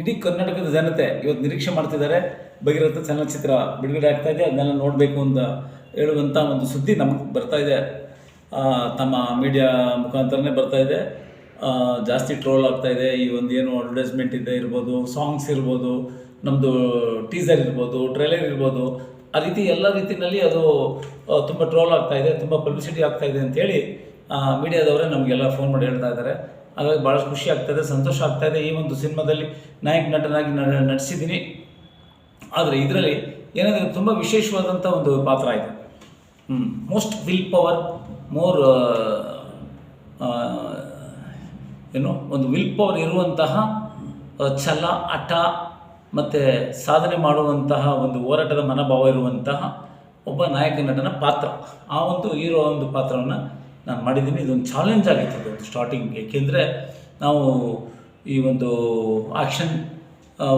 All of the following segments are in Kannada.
ಇಡೀ ಕರ್ನಾಟಕದ ಜನತೆ ಇವತ್ತು ನಿರೀಕ್ಷೆ ಮಾಡ್ತಿದ್ದಾರೆ. ಭಗೀರಥ ಚಲನಚಿತ್ರ ಬಿಡುಗಡೆ ಆಗ್ತಾ ಇದೆ. ಅದನ್ನೆಲ್ಲ ನೋಡಬೇಕು ಅಂತ ಹೇಳುವಂಥ ಒಂದು ಸುದ್ದಿ ನಮಗೆ ಬರ್ತಾ ಇದೆ. ತಮ್ಮ ಮೀಡಿಯಾ ಮುಖಾಂತರನೇ ಬರ್ತಾ ಇದೆ. ಜಾಸ್ತಿ ಟ್ರೋಲ್ ಆಗ್ತಾ ಇದೆ. ಈ ಒಂದು ಏನು ಅಡ್ವರ್ಟೈಸ್ಮೆಂಟ್ ಇದೆ ಇರ್ಬೋದು ಸಾಂಗ್ಸ್ ಇರ್ಬೋದು ನಮ್ಮದು ಟೀಸರ್ ಇರ್ಬೋದು ಟ್ರೈಲರ್ ಇರ್ಬೋದು, ಆ ರೀತಿ ಎಲ್ಲ ರೀತಿಯಲ್ಲಿ ಅದು ತುಂಬ ಟ್ರೋಲ್ ಆಗ್ತಾ ಇದೆ, ತುಂಬ ಪಬ್ಲಿಸಿಟಿ ಆಗ್ತಾ ಇದೆ ಅಂತೇಳಿ ಮೀಡಿಯಾದವರೇ ನಮಗೆಲ್ಲ ಫೋನ್ ಮಾಡಿ ಹೇಳ್ತಾ ಇದ್ದಾರೆ. ಹಾಗಾಗಿ ಭಾಳ ಖುಷಿ ಆಗ್ತಾಯಿದೆ ಸಂತೋಷ ಆಗ್ತಾಯಿದೆ ಈ ಒಂದು ಸಿನಿಮಾದಲ್ಲಿ ನಾಯಕ ನಟನಾಗಿ ನಟಿಸಿದ್ದೀನಿ. ಆದರೆ ಇದರಲ್ಲಿ ಏನಂದರೆ ತುಂಬ ವಿಶೇಷವಾದಂಥ ಒಂದು ಪಾತ್ರ ಇದೆ. ಮೋಸ್ಟ್ ವಿಲ್ ಪವರ್ ಮೋರ್ ಏನು, ಒಂದು ವಿಲ್ ಪವರ್ ಇರುವಂತಹ ಛಲ, ಹಠ, ಮತ್ತು ಸಾಧನೆ ಮಾಡುವಂತಹ ಒಂದು ಹೋರಾಟದ ಮನೋಭಾವ ಇರುವಂತಹ ಒಬ್ಬ ನಾಯಕ ನಟನ ಪಾತ್ರ. ಆ ಒಂದು ಹೀರೋ ಒಂದು ಪಾತ್ರವನ್ನು ನಾನು ಮಾಡಿದ್ದೀನಿ. ಇದೊಂದು ಚಾಲೆಂಜ್ ಆಗಿತ್ತು ಇದೊಂದು ಸ್ಟಾರ್ಟಿಂಗ್ ಏಕೆಂದರೆ ನಾವು ಈ ಒಂದು ಆಕ್ಷನ್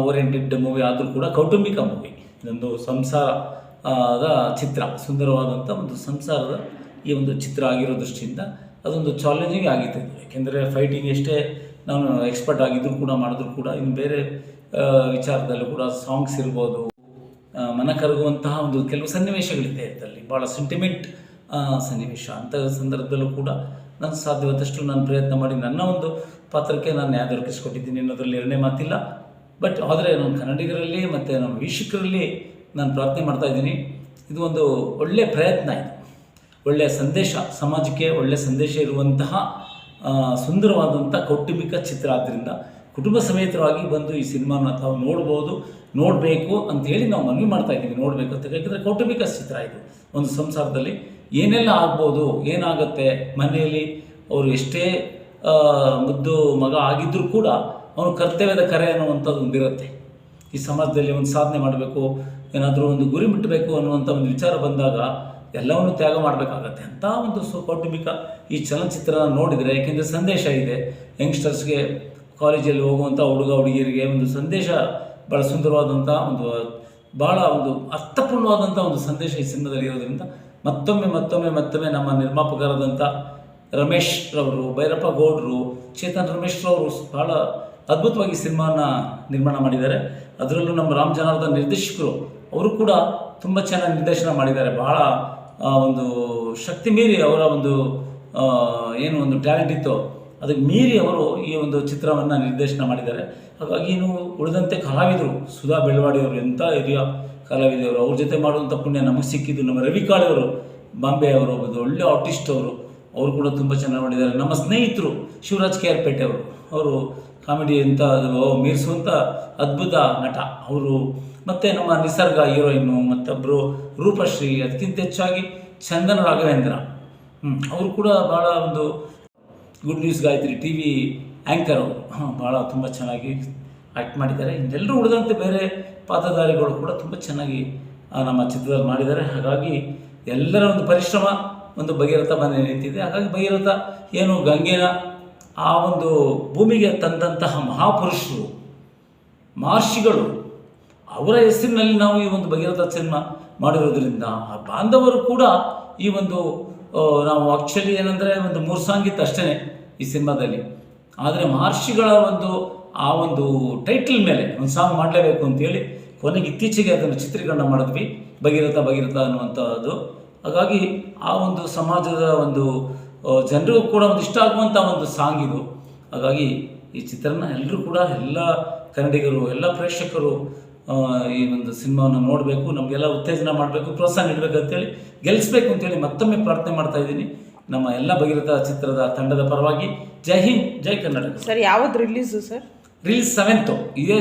ಓರಿಯೆಂಟೆಡ್ ಮೂವಿ ಆದರೂ ಕೂಡ ಕೌಟುಂಬಿಕ ಮೂವಿ ಇದೊಂದು ಸಂಸಾರದ ಚಿತ್ರ ಸುಂದರವಾದಂಥ ಒಂದು ಸಂಸಾರದ ಈ ಒಂದು ಚಿತ್ರ ಆಗಿರೋ ದೃಷ್ಟಿಯಿಂದ ಅದೊಂದು ಚಾಲೆಂಜಿಂಗ್ ಆಗಿತ್ತು ಏಕೆಂದರೆ ಫೈಟಿಂಗ್ ಎಷ್ಟೇ ನಾನು ಎಕ್ಸ್ಪರ್ಟ್ ಆಗಿದ್ದರೂ ಕೂಡ, ಮಾಡಿದ್ರು ಕೂಡ, ಇನ್ನು ಬೇರೆ ವಿಚಾರದಲ್ಲೂ ಕೂಡ ಸಾಂಗ್ಸ್ ಇರ್ಬೋದು. ಮನ ಕರಗುವಂತಹ ಒಂದು ಕೆಲವು ಸನ್ನಿವೇಶಗಳಿದೆ ಅದರಲ್ಲಿ ಭಾಳ ಸೆಂಟಿಮೆಂಟ್ ಸನ್ನಿವೇಶ ಅಂತ ಸಂದರ್ಭದಲ್ಲೂ ಕೂಡ ನಾನು ಸಾಧ್ಯವಾದಷ್ಟು ನಾನು ಪ್ರಯತ್ನ ಮಾಡಿ ನನ್ನ ಒಂದು ಪಾತ್ರಕ್ಕೆ ನಾನು ನ್ಯಾಯ ದೊರಕಿಸ್ಕೊಟ್ಟಿದ್ದೀನಿ ಅನ್ನೋದ್ರಲ್ಲಿ ಎರಡನೇ ಮಾತಿಲ್ಲ. ಬಟ್ ಆದರೆ ನಮ್ಮ ಕನ್ನಡಿಗರಲ್ಲಿ ಮತ್ತು ನಮ್ಮ ವೀಕ್ಷಕರಲ್ಲಿ ನಾನು ಪ್ರಾರ್ಥನೆ ಮಾಡ್ತಾ ಇದ್ದೀನಿ. ಇದು ಒಂದು ಒಳ್ಳೆಯ ಪ್ರಯತ್ನ ಇದು. ಒಳ್ಳೆಯ ಸಂದೇಶ, ಸಮಾಜಕ್ಕೆ ಒಳ್ಳೆಯ ಸಂದೇಶ ಇರುವಂತಹ ಸುಂದರವಾದಂಥ ಕೌಟುಂಬಿಕ ಚಿತ್ರ ಆದ್ದರಿಂದ ಕುಟುಂಬ ಸಮೇತರಾಗಿ ಬಂದು ಈ ಸಿನಿಮಾನ ತಾವು ನೋಡ್ಬೋದು, ನೋಡಬೇಕು ಅಂತೇಳಿ ನಾವು ಮನವಿ ಮಾಡ್ತಾ ಇದ್ದೀವಿ. ನೋಡಬೇಕು ಅಂತ ಯಾಕಂದರೆ ಕೌಟುಂಬಿಕ ಚಿತ್ರ ಇದು. ಒಂದು ಸಂಸಾರದಲ್ಲಿ ಏನೆಲ್ಲ ಆಗ್ಬೋದು, ಏನಾಗುತ್ತೆ? ಮನೆಯಲ್ಲಿ ಅವರು ಎಷ್ಟೇ ಮುದ್ದು ಮಗ ಆಗಿದ್ದರೂ ಕೂಡ ಅವನು ಕರ್ತವ್ಯದ ಕರೆ ಅನ್ನುವಂಥದ್ದು ಒಂದಿರುತ್ತೆ. ಈ ಸಮಾಜದಲ್ಲಿ ಒಂದು ಸಾಧನೆ ಮಾಡಬೇಕು, ಏನಾದರೂ ಒಂದು ಗುರಿ ಮುಟ್ಟಬೇಕು ಅನ್ನುವಂಥ ಒಂದು ವಿಚಾರ ಬಂದಾಗ ಎಲ್ಲವನ್ನು ತ್ಯಾಗ ಮಾಡಬೇಕಾಗತ್ತೆ. ಅಂತ ಒಂದು ಸೊ ಕೌಟುಂಬಿಕ ಈ ಚಲನಚಿತ್ರನ ನೋಡಿದರೆ ಏಕೆಂದರೆ ಸಂದೇಶ ಇದೆ. ಯಂಗ್ಸ್ಟರ್ಸ್ಗೆ ಕಾಲೇಜಲ್ಲಿ ಹೋಗುವಂಥ ಹುಡುಗ, ಹುಡುಗಿಯರಿಗೆ ಒಂದು ಸಂದೇಶ ಭಾಳ ಸುಂದರವಾದಂಥ ಒಂದು ಭಾಳ ಒಂದು ಅರ್ಥಪೂರ್ಣವಾದಂಥ ಒಂದು ಸಂದೇಶ ಈ ಸಿನಿಮಾದಲ್ಲಿ ಇರೋದ್ರಿಂದ ಮತ್ತೊಮ್ಮೆ ಮತ್ತೊಮ್ಮೆ ಮತ್ತೊಮ್ಮೆ ನಮ್ಮ ನಿರ್ಮಾಪಕರಾದಂಥ ರಮೇಶ್ ರವರು, ಭೈರಪ್ಪ ಗೌಡ್ರು, ಚೇತನ್ ರಮೇಶ್ ರವರು ಬಹಳ ಅದ್ಭುತವಾಗಿ ಸಿನಿಮಾನ ನಿರ್ಮಾಣ ಮಾಡಿದ್ದಾರೆ. ಅದರಲ್ಲೂ ನಮ್ಮ ರಾಮ್ ಜನಾರ್ದನ್ ನಿರ್ದೇಶಕರು, ಅವರು ಕೂಡ ತುಂಬ ಚೆನ್ನಾಗಿ ನಿರ್ದೇಶನ ಮಾಡಿದ್ದಾರೆ. ಬಹಳ ಒಂದು ಶಕ್ತಿ ಮೀರಿ ಅವರ ಒಂದು ಏನು ಒಂದು ಟ್ಯಾಲೆಂಟ್ ಇತ್ತು. ಅದಕ್ಕೆ ಮೀರಿ ಅವರು ಈ ಒಂದು ಚಿತ್ರವನ್ನು ನಿರ್ದೇಶನ ಮಾಡಿದ್ದಾರೆ. ಹಾಗಾಗಿ ಇನ್ನು ಉಳಿದಂತೆ ಕಲಾವಿದರು ಸುಧಾ ಬೆಳವಾಡಿಯವರು ಎಂಥ ಹಿರಿಯ ಕಲಾವಿದರು ಅವ್ರ ಜೊತೆ ಮಾಡುವಂಥ ಪುಣ್ಯ ನಮಗೆ ಸಿಕ್ಕಿದ್ದು ನಮ್ಮ ರವಿ ಕಾಳೆಯವರು ಬಾಂಬೆ ಅವರು ಒಳ್ಳೆ ಆರ್ಟಿಸ್ಟ್ ಅವರು. ಅವರು ಕೂಡ ತುಂಬ ಚೆನ್ನಾಗಿ ಮಾಡಿದ್ದಾರೆ. ನಮ್ಮ ಸ್ನೇಹಿತರು ಶಿವರಾಜ್ ಕೆ ಆರ್ ಪೇಟೆ ಅವರು. ಅವರು ಕಾಮಿಡಿ ಅಂತ ಮೀರಿಸುವಂಥ ಅದ್ಭುತ ನಟ. ಅವರು ಮತ್ತು ನಮ್ಮ ನಿಸರ್ಗ ಹೀರೋಯಿನ್ನು ಮತ್ತೊಬ್ಬರು ರೂಪಶ್ರೀ ಅದಕ್ಕಿಂತ ಹೆಚ್ಚಾಗಿ ಚಂದನ ರಾಘವೇಂದ್ರ. ಅವರು ಕೂಡ ಭಾಳ ಒಂದು good news Gayatri T V anchor ಅವರು. ಭಾಳ ತುಂಬ ಚೆನ್ನಾಗಿ ಆ್ಯಕ್ಟ್ ಮಾಡಿದ್ದಾರೆ. ಇನ್ನೆಲ್ಲರೂ ಉಳಿದಂತೆ ಬೇರೆ ಪಾತ್ರಧಾರಿಗಳು ಕೂಡ ತುಂಬ ಚೆನ್ನಾಗಿ ನಮ್ಮ ಚಿತ್ರದಲ್ಲಿ ಮಾಡಿದ್ದಾರೆ. ಹಾಗಾಗಿ ಎಲ್ಲರ ಒಂದು ಪರಿಶ್ರಮ, ಒಂದು ಭಗೀರಥ ಮನೆ ನಿಂತಿದೆ. ಹಾಗಾಗಿ ಭಗೀರಥ ಏನು ಗಂಗೆನ ಆ ಒಂದು ಭೂಮಿಗೆ ತಂದಂತಹ ಮಹಾಪುರುಷರು, ಮಹರ್ಷಿಗಳು, ಅವರ ಹೆಸರಿನಲ್ಲಿ ನಾವು ಈ ಒಂದು ಭಗೀರಥ ಸಿನಿಮಾ ಮಾಡಿರೋದ್ರಿಂದ ಆ ಬಾಂಧವರು ಕೂಡ ಈ ಒಂದು ನಾವು ಆ್ಯಕ್ಚುಲಿ ಏನಂದರೆ ಒಂದು ಮೂರು ಸಾಂಗ್ ಇತ್ತು ಅಷ್ಟೇ ಈ ಸಿನಿಮಾದಲ್ಲಿ. ಆದರೆ ಮಹರ್ಷಿಗಳ ಒಂದು ಆ ಒಂದು ಟೈಟಲ್ ಮೇಲೆ ಒಂದು ಸಾಂಗ್ ಮಾಡಲೇಬೇಕು ಅಂತೇಳಿ ಕೊನೆಗೆ ಇತ್ತೀಚೆಗೆ ಅದನ್ನು ಚಿತ್ರೀಕರಣ ಮಾಡಿದ್ವಿ. ಭಗೀರಥ ಭಗೀರಥ ಅನ್ನುವಂಥದ್ದು ಹಾಗಾಗಿ ಆ ಒಂದು ಸಮಾಜದ ಒಂದು ಜನರಿಗೂ ಕೂಡ ಒಂದು ಇಷ್ಟ ಆಗುವಂಥ ಒಂದು ಸಾಂಗ್ ಇದು. ಹಾಗಾಗಿ ಈ ಚಿತ್ರನ ಎಲ್ಲರೂ ಕೂಡ ಎಲ್ಲ ಕನ್ನಡಿಗರು, ಎಲ್ಲ ಪ್ರೇಕ್ಷಕರು ಈ ಒಂದು ಸಿನಿಮಾವನ್ನು ನೋಡಬೇಕು, ನಮಗೆಲ್ಲ ಉತ್ತೇಜನ ಮಾಡಬೇಕು, ಪ್ರೋತ್ಸಾಹ ನೀಡಬೇಕು ಅಂತೇಳಿ ಗೆಲ್ಲಿಸ್ಬೇಕು ಅಂತೇಳಿ ಮತ್ತೊಮ್ಮೆ ಪ್ರಾರ್ಥನೆ ಮಾಡ್ತಾ ಇದ್ದೀನಿ. ನಮ್ಮ ಎಲ್ಲ ಭಗೀರಥ ಚಿತ್ರದ ತಂಡದ ಪರವಾಗಿ ಜೈ ಹಿಂದ್, ಜೈ ಕರ್ನಾಟಕ. ಸರ್, ಯಾವ್ದು ರಿಲೀಸು ಸರ್? ರಿಲೀಸ್ ಸೆವೆಂತು ಇದೇ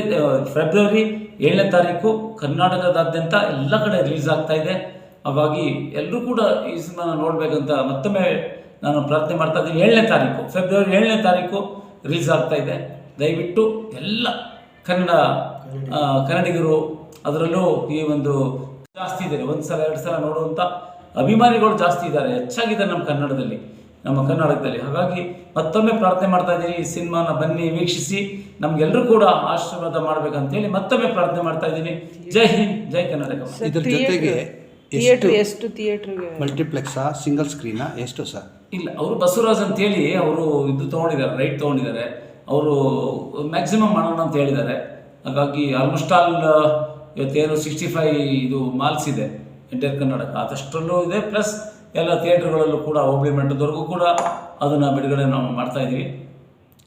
ಫೆಬ್ರವರಿ ಏಳನೇ ತಾರೀಕು ಕರ್ನಾಟಕದಾದ್ಯಂತ ಎಲ್ಲ ಕಡೆ ರಿಲೀಸ್ ಆಗ್ತಾ ಇದೆ. ಹಾಗಾಗಿ ಎಲ್ಲರೂ ಕೂಡ ಈ ಸಿನಿಮಾನ ನೋಡಬೇಕಂತ ಮತ್ತೊಮ್ಮೆ ನಾನು ಪ್ರಾರ್ಥನೆ ಮಾಡ್ತಾ ಇದ್ದೀನಿ. ಏಳನೇ ತಾರೀಕು ಫೆಬ್ರವರಿ ಏಳನೇ ತಾರೀಕು ರಿಲೀಸ್ ಆಗ್ತಾ ಇದೆ. ದಯವಿಟ್ಟು ಎಲ್ಲ ಕನ್ನಡ ಕನ್ನಡಿಗರು ಅದರಲ್ಲೂ ಈ ಒಂದು ಜಾಸ್ತಿ ಇದ್ದಾರೆ ಒಂದು ಸಲ ಎರಡು ಸಲ ನೋಡುವಂಥ ಅಭಿಮಾನಿಗಳು ಜಾಸ್ತಿ ಇದ್ದಾರೆ. ಹೆಚ್ಚಾಗಿದ್ದಾರೆ ನಮ್ಮ ಕನ್ನಡದಲ್ಲಿ. ನಮ್ಮ ಕರ್ನಾಟಕದಲ್ಲಿ. ಹಾಗಾಗಿ ಮತ್ತೊಮ್ಮೆ ಪ್ರಾರ್ಥನೆ ಮಾಡ್ತಾ ಇದ್ದೀನಿ ಈ ಸಿನಿಮಾನ ಬನ್ನಿ ವೀಕ್ಷಿಸಿ. ನಮ್ಗೆಲ್ಲರೂ ಕೂಡ ಆಶೀರ್ವಾದ ಮಾಡ್ಬೇಕಂತೇಳಿ ಮತ್ತೊಮ್ಮೆ ಪ್ರಾರ್ಥನೆ ಮಾಡ್ತಾ ಇದ್ದೀನಿ. ಜೈ ಹಿಂದ್ ಜೈ ಕರ್ನಾಟಕ ಇದ್ರ ಜೊತೆಗೆ ಥಿಯೇಟ್ರ್ ಎಷ್ಟು ಥಿಯೇಟ್ರಿಗೆ ಮಲ್ಟಿಪ್ಲೆಕ್ಸಾ ಸಿಂಗಲ್ ಸ್ಕ್ರೀನ್ ಎಷ್ಟು ಸರ್? ಇಲ್ಲ ಅವರು ಬಸವರಾಜ್ ಅಂತೇಳಿ ಅವರು ಇದು ತಗೊಂಡಿದ್ದಾರೆ ರೈಟ್ ತಗೊಂಡಿದ್ದಾರೆ. ಅವರು ಮ್ಯಾಕ್ಸಿಮಮ್ ಮಾಡೋಣ ಅಂತ ಹೇಳಿದ್ದಾರೆ. ಹಾಗಾಗಿ ಆಲ್ಮೋಸ್ಟ್ ಆಲ್ ಇವತ್ತೇನು ಸಿಕ್ಸ್ಟಿ ಫೈವ್ ಇದು ಮಾಲ್ಸ್ ಇದೆ. ಎಂಟೈರ್ ಕರ್ನಾಟಕ ಅದಷ್ಟರಲ್ಲೂ ಇದೆ ಪ್ಲಸ್ ಎಲ್ಲ ಥಿಯೇಟ್ರ್ಗಳಲ್ಲೂ ಕೂಡ ಹೋಬಳಿ ಮಟ್ಟದವರೆಗೂ ಕೂಡ ಅದನ್ನು ಬಿಡುಗಡೆ ನಾವು ಮಾಡ್ತಾ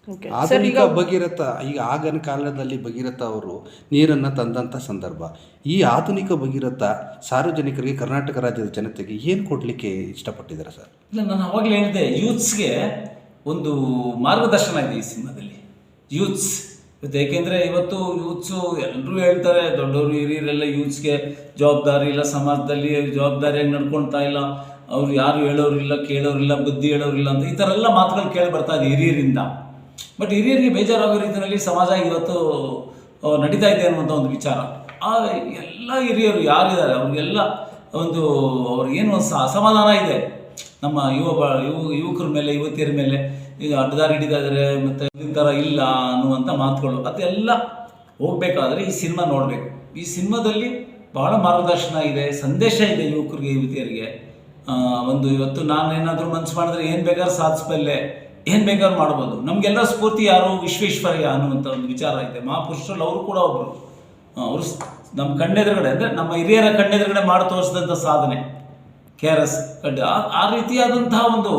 ಸರ್ ಆಧುನಿಕ ಈಗ ಭಗೀರಥ ಈಗ ಆಗಿನ ಕಾಲದಲ್ಲಿ ಭಗೀರಥ ಅವರು ನೀರನ್ನು ತಂದಂಥ ಸಂದರ್ಭ. ಈ ಆಧುನಿಕ ಭಗೀರಥ ಸಾರ್ವಜನಿಕರಿಗೆ ಕರ್ನಾಟಕ ರಾಜ್ಯದ ಜನತೆಗೆ ಏನು ಕೊಡಲಿಕ್ಕೆ ಇಷ್ಟಪಟ್ಟಿದ್ದಾರೆ ಸರ್ ಇಲ್ಲ ನಾನು ಅವಾಗಲೇ ಹೇಳಿದೆ ಯೂತ್ಸ್ಗೆ ಒಂದು ಮಾರ್ಗದರ್ಶನ ಇದೆ ಈ ಸಿನಿಮಾದಲ್ಲಿ. ಯೂತ್ಸ್ ಇವತ್ತು ಏಕೆಂದರೆ ಇವತ್ತು ಯೂತ್ಸು ಎಲ್ಲರೂ ಹೇಳ್ತಾರೆ ದೊಡ್ಡವರು ಹಿರಿಯರೆಲ್ಲ ಯೂತ್ಸ್ಗೆ ಜವಾಬ್ದಾರಿ ಇಲ್ಲ ಸಮಾಜದಲ್ಲಿ ಜವಾಬ್ದಾರಿಯಾಗಿ ನಡ್ಕೊಳ್ತಾ ಇಲ್ಲ. ಅವ್ರು ಯಾರು ಹೇಳೋರಿಲ್ಲ, ಕೇಳೋರಿಲ್ಲ, ಬುದ್ಧಿ ಹೇಳೋರಿಲ್ಲ ಅಂತ ಈ ಥರ ಎಲ್ಲ ಮಾತುಗಳು ಕೇಳಿ ಬರ್ತಾ ಇದೆ ಹಿರಿಯರಿಂದ. ಬಟ್ ಹಿರಿಯರಿಗೆ ಬೇಜಾರಾಗೋ ರೀತಿಯಲ್ಲಿ ಸಮಾಜ ಇವತ್ತು ನಡೀತಾ ಇದೆ ಅನ್ನುವಂಥ ಒಂದು ವಿಚಾರ. ಆ ಎಲ್ಲ ಹಿರಿಯರು ಯಾರಿದ್ದಾರೆ? ಅವ್ರಿಗೆಲ್ಲ ಒಂದು ಅವ್ರಿಗೇನು ಒಂದು ಅಸಮಾಧಾನ ಇದೆ. ನಮ್ಮ ಯುವ ಯುವ, ಯುವಕರ ಮೇಲೆ, ಯುವತಿಯರ ಮೇಲೆ ಈಗ ಅಡ್ಡದಾರಿ ಹಿಡಿತಾ ಇದ್ದಾರೆ, ಮತ್ತು ಥರ ಇಲ್ಲ ಅನ್ನುವಂಥ ಮಾತುಗಳು. ಅದೆಲ್ಲ ಹೋಗಬೇಕಾದ್ರೆ ಈ ಸಿನಿಮಾ ನೋಡಬೇಕು. ಈ ಸಿನಿಮಾದಲ್ಲಿ ಬಹಳ ಮಾರ್ಗದರ್ಶನ ಇದೆ, ಸಂದೇಶ ಇದೆ ಯುವಕರಿಗೆ, ಯುವತಿಯರಿಗೆ. ಒಂದು ಇವತ್ತು ನಾನು ಏನಾದರೂ ಮನ್ಸು ಮಾಡಿದ್ರೆ ಏನು ಬೇಕಾದ್ರೂ ಸಾಧಿಸ್ಬಲ್ಲೆ ಏನು ಬೇಕಾದ್ರೂ ಮಾಡ್ಬೋದು. ನಮಗೆಲ್ಲ ಸ್ಫೂರ್ತಿ ಯಾರು? ವಿಶ್ವೇಶ್ವರಯ್ಯ ಅನ್ನುವಂಥ ಒಂದು ವಿಚಾರ ಇದೆ ಮಹಾಪುರುಷರಲ್ಲಿ ಅವರು ಕೂಡ ಒಬ್ಬರು ಅವರು ನಮ್ಮ ಕಣ್ಣೆದುರುಗಡೆ, ಅಂದರೆ ನಮ್ಮ ಹಿರಿಯರ ಕಣ್ಣೆದುರುಗಡೆ ಮಾಡಿ ತೋರಿಸಿದಂಥ ಸಾಧನೆ. ಕೆ ಆರ್ ಎಸ್ ಕಡ್ಡೆ. ಆ ರೀತಿಯಾದಂತಹ ಒಂದು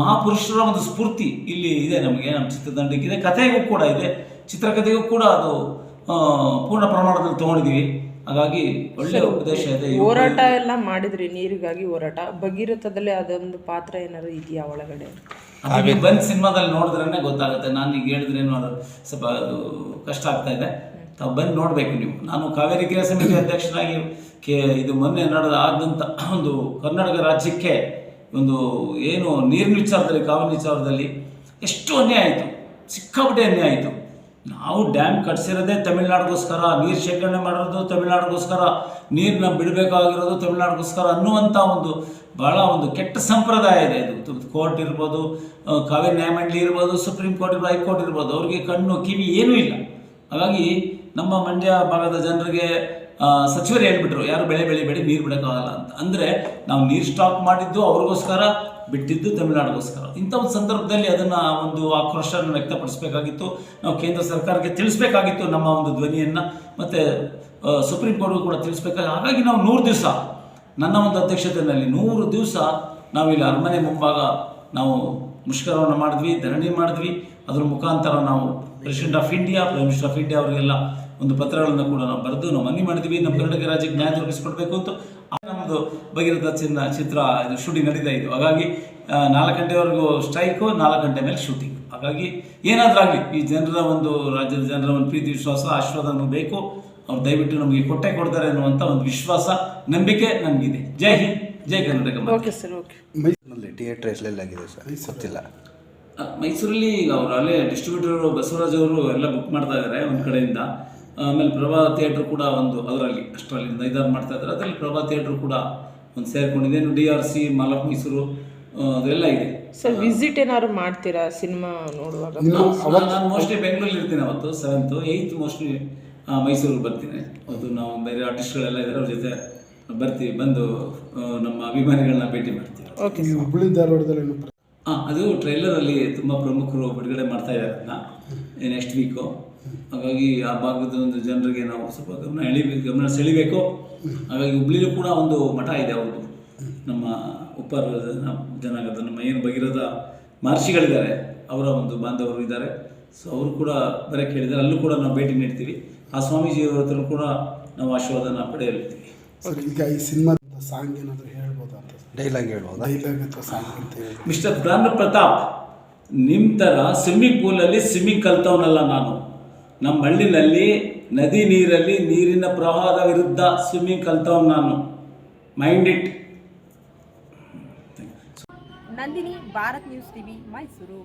ಮಹಾಪುರುಷರ ಒಂದು ಸ್ಫೂರ್ತಿ ಇಲ್ಲಿ ಇದೆ ನಮಗೆ. ನಮ್ಮ ಚಿತ್ರದಂಡಕ್ಕಿದೆ ಕಥೆಗೂ ಕೂಡ ಇದೆ. ಚಿತ್ರಕಥೆಗೂ ಕೂಡ ಅದು ಪೂರ್ಣ ಪ್ರಮಾಣದಲ್ಲಿ ತೊಗೊಂಡಿದ್ದೀವಿ ಹಾಗಾಗಿ ಒಳ್ಳೆ ಉಪದೇಶ ಇದೆ ಹೋರಾಟ ಎಲ್ಲ ಮಾಡಿದ್ರಿ ನೀರಿಗಾಗಿ ಹೋರಾಟ. ಭಗೀರಥದಲ್ಲಿ ಅದೊಂದು ಪಾತ್ರ ಏನಾದ್ರು ಇದೆಯಾ ಒಳಗಡೆ? ಬಂದ್ ಸಿನಿಮಾದಲ್ಲಿ ನೋಡಿದ್ರೇನೆ ಗೊತ್ತಾಗುತ್ತೆ. ನಾನು ಈಗ ಹೇಳಿದ್ರೇನು ಅದು ಸ್ವಲ್ಪ ಅದು ಕಷ್ಟ ಆಗ್ತಾ ಇದೆ. ತಾವು ಬಂದು ನೋಡಬೇಕು ನೀವು. ನಾನು ಕಾವೇರಿ ಕ್ರಿಯಾ ಸಮಿತಿ ಅಧ್ಯಕ್ಷನಾಗಿ ಕೆ ಇದು ಮೊನ್ನೆ ನಡೆದ ಆದಂಥ ಒಂದು ಕರ್ನಾಟಕ ರಾಜ್ಯಕ್ಕೆ ಒಂದು ಏನು ನೀರಿನ ವಿಚಾರದಲ್ಲಿ ಕಾವೇರಿ ವಿಚಾರದಲ್ಲಿ ಎಷ್ಟು ಅನ್ಯಾಯ ಆಯಿತು. ಸಿಕ್ಕಾಪಟ್ಟೆ ಅನ್ಯಾಯ ಆಯಿತು. ನಾವು ಡ್ಯಾಮ್ ಕಟ್ಸಿರೋದೇ ತಮಿಳ್ನಾಡಿಗೋಸ್ಕರ, ನೀರು ಶೇಖರಣೆ ಮಾಡಿರೋದು ತಮಿಳ್ನಾಡಿಗೋಸ್ಕರ ನೀರನ್ನ ಬಿಡಬೇಕಾಗಿರೋದು ತಮಿಳ್ನಾಡಿಗೋಸ್ಕರ ಅನ್ನುವಂಥ ಒಂದು ಬಹಳ ಒಂದು ಕೆಟ್ಟ ಸಂಪ್ರದಾಯ ಇದೆ. ಇದು ಕೋರ್ಟ್ ಇರ್ಬೋದು ಕಾವೇರಿ ನ್ಯಾಯಮಂಡಳಿ ಇರ್ಬೋದು, ಸುಪ್ರೀಂ ಕೋರ್ಟ್ ಇರ್ಬೋದು ಹೈಕೋರ್ಟ್ ಇರ್ಬೋದು, ಅವ್ರಿಗೆ ಕಣ್ಣು ಕಿವಿ ಏನೂ ಇಲ್ಲ. ಹಾಗಾಗಿ ನಮ್ಮ ಮಂಡ್ಯ ಭಾಗದ ಜನರಿಗೆ ಸಚಿವರು ಹೇಳ್ಬಿಟ್ರು, ಯಾರು ಬೆಳೆ ಬೆಳಿಬೇಡಿ ನೀರು ಬಿಡೋಕ್ಕಾಗಲ್ಲ ಅಂತ. ಅಂದರೆ ನಾವು ನೀರು ಸ್ಟಾಕ್ ಮಾಡಿದ್ದು ಅವ್ರಿಗೋಸ್ಕರ, ಬಿಟ್ಟಿದ್ದು ತಮಿಳ್ನಾಡಿಗೋಸ್ಕರ. ಇಂಥ ಒಂದು ಸಂದರ್ಭದಲ್ಲಿ ಅದನ್ನು ಒಂದು ಆಕ್ರೋಶವನ್ನು ವ್ಯಕ್ತಪಡಿಸಬೇಕಾಗಿತ್ತು. ನಾವು ಕೇಂದ್ರ ಸರ್ಕಾರಕ್ಕೆ ತಿಳಿಸ್ಬೇಕಾಗಿತ್ತು ನಮ್ಮ ಒಂದು ಧ್ವನಿಯನ್ನು. ಮತ್ತು ಸುಪ್ರೀಂ ಕೋರ್ಟ್ಗೂ ಕೂಡ ತಿಳಿಸ್ಬೇಕಾಗಿ ಹಾಗಾಗಿ ನಾವು ನೂರು ದಿವಸ, ನನ್ನ ಒಂದು ಅಧ್ಯಕ್ಷತೆಯಲ್ಲಿ ನೂರು ದಿವಸ ನಾವಿಲ್ಲಿ ಅರಮನೆ ಮುಂಭಾಗ ನಾವು ಮುಷ್ಕರವನ್ನು ಮಾಡಿದ್ವಿ, ಧರಣಿ ಮಾಡಿದ್ವಿ. ಅದರ ಮುಖಾಂತರ ನಾವು president of India prime minister of India ಅವರಿಗೆಲ್ಲ ಒಂದು ಪತ್ರಗಳನ್ನು ಕೂಡ ನಾವು ಬರೆದು ನಾವು ಮನವಿ ಮಾಡಿದ್ವಿ. ನಮ್ಮ ಕರ್ನಾಟಕ ರಾಜ್ಯಕ್ಕೆ ನ್ಯಾಯ ದೊರಕಿಸ್ಕೊಡ್ಬೇಕು ಅಂತ. ನಮ್ಮದು ಭಗೀರಥ ಚಿನ್ನ ಚಿತ್ರ ಇದು ಶೂಟಿಂಗ್ ನಡೀತಾ ಇತ್ತು. ಹಾಗಾಗಿ ನಾಲ್ಕು ಗಂಟೆವರೆಗೂ ಸ್ಟ್ರೈಕು ನಾಲ್ಕು ಗಂಟೆ ಮೇಲೆ ಶೂಟಿಂಗ್ ಹಾಗಾಗಿ ಏನಾದರೂ ಆಗಲಿ ಈ ಜನರ ಒಂದು ರಾಜ್ಯದ ಜನರ ಒಂದು ಪ್ರೀತಿ ವಿಶ್ವಾಸ ಆಶೀರ್ವಾದ ನಮಗೆ ಬೇಕು. ಅವ್ರು ದಯವಿಟ್ಟು ನಮಗೆ ಕೊಟ್ಟೆ ಕೊಡ್ತಾರೆ ಅನ್ನುವಂಥ ಒಂದು ವಿಶ್ವಾಸ ನಂಬಿಕೆ ನಮಗಿದೆ. ಜೈ ಹಿಂದ್ ಜೈ ಕರ್ನಾಟಕ ಮಾತೆ. ಓಕೆ ಸರ್ ಓಕೆ ಮೈಸೂರಿನಲ್ಲಿ ಥಿಯೇಟರ್ ಎಲ್ಲೆಲ್ಲಾಗಿದೆ ಸರ್? ಗೊತ್ತಿಲ್ಲ. ಮೈಸೂರಲ್ಲಿ ಅವರು ಅಲ್ಲೇ ಡಿಸ್ಟ್ರಿಬ್ಯೂಟರ್ ಬಸವರಾಜ್ ಅವರು ಎಲ್ಲ ಬುಕ್ ಮಾಡ್ತಾ ಇದ್ದಾರೆ ಒಂದು ಕಡೆಯಿಂದ. ಆಮೇಲೆ ಪ್ರಭಾ ಥಿಯೇಟ್ರ್ ಕೂಡ ಒಂದು ಅದರಲ್ಲಿ ಅಷ್ಟರಲ್ಲಿ ಒಂದು ಐದಾರು ಮಾಡ್ತಾ ಇದ್ದಾರೆ. ಅದರಲ್ಲಿ ಪ್ರಭಾ ಥಿಯೇಟ್ರ್ ಕೂಡ ಒಂದು ಸೇರ್ಕೊಂಡಿದೆ. ಡಿ ಆರ್ ಸಿ ಮಾಲಕ್ ಮೈಸೂರು ಅದೆಲ್ಲ ಇದೆ. ಸರ್ ವಿಸಿಟ್ ಏನಾದ್ರು ಮಾಡ್ತೀರಾ ಸಿನಿಮಾ ನೋಡುವಾಗ? ನಾನು ಮೋಸ್ಟ್ಲಿ ಬೆಂಗಳೂರಲ್ಲಿ ಇರ್ತೀನಿ ಅವತ್ತು ಸೆವೆಂತು ಏಯ್ತ್ ಮೋಸ್ಟ್ಲಿ ಮೈಸೂರಿಗೆ ಬರ್ತೀನಿ. ಅದು ನಾವು ಬೇರೆ ಆರ್ಟಿಸ್ಟ್ಗಳೆಲ್ಲ ಇದ್ದಾರೆ ಅವ್ರ ಜೊತೆ ಬರ್ತೀವಿ ಬಂದು ನಮ್ಮ ಅಭಿಮಾನಿಗಳನ್ನ ಭೇಟಿ ಮಾಡ್ತೀವಿ ಓಕೆ ಹುಬ್ಬಳ್ಳಿ ಧಾರವಾಡದಲ್ಲಿ ಅದು ಟ್ರೈಲರಲ್ಲಿ ತುಂಬ ಪ್ರಮುಖರು ಬಿಡುಗಡೆ ಮಾಡ್ತಾ ಇದ್ದಾರೆ ಅದನ್ನ ನೆಕ್ಸ್ಟ್ ವೀಕು ಹಾಗಾಗಿ ಆ ಭಾಗದ ಒಂದು ಜನರಿಗೆ ನಾವು ಸ್ವಲ್ಪ ಗಮನ ಎಳಿಬೇಕು ಗಮನ ಸೆಳಿಬೇಕು. ಹಾಗಾಗಿ ಹುಬ್ಳಿಲೂ ಕೂಡ ಒಂದು ಮಠ ಇದೆ ಅವ್ರದ್ದು ನಮ್ಮ ಉಪ್ಪಾರ ಜನ ಜನಾಂಗದ ನಮ್ಮ ಏನು ಬಗಿರದ ಮಹರ್ಷಿಗಳಿದ್ದಾರೆ. ಅವರ ಒಂದು ಬಾಂಧವರು ಇದ್ದಾರೆ. ಸೊ ಅವರು ಕೂಡ ಬರೋಕ್ಕೆ ಹೇಳಿದ್ದಾರೆ ಅಲ್ಲೂ ಕೂಡ ನಾವು ಭೇಟಿ ನೀಡ್ತೀವಿ. ಆ ಸ್ವಾಮೀಜಿಯವರ ಹತ್ರ ಕೂಡ ನಾವು ಆಶೀರ್ವಾದನ ಪಡೆಯಲಿರ್ತೀವಿ. ಸರ್ ಈಗ ಈ ಸಿನಿಮಾದ ಸಾಂಗ್ ಏನಾದರೂ ಹೇಳ್ಬೋದು ಅಂತ? ಡೈಲಾಗ್ ಹೇಳ್ಬೋದು? ಡೈಲಾಗ್ ಅಥವಾ ಸಾಂಗ್ ಅಂತ ಹೇಳಿ ಮಿಸ್ಟರ್ ಪ್ರಾಣ ಪ್ರತಾಪ್ ನಿಮ್ಮ ಥರ ಸ್ವಿಮ್ಮಿಂಗ್ ಪೂಲಲ್ಲಿ ಸ್ವಿಮ್ಮಿಂಗ್ ಕಲ್ತವನಲ್ಲ ನಾನು. ನಮ್ಮ ಹಳ್ಳಿನಲ್ಲಿ ನದಿ ನೀರಲ್ಲಿ ನೀರಿನ ಪ್ರವಾಹದ ವಿರುದ್ಧ ಸ್ವಿಮ್ಮಿಂಗ್ ಕಲ್ತವ್ ನಾನು. Mind it Nandini, Bharat news TV, Mysuru.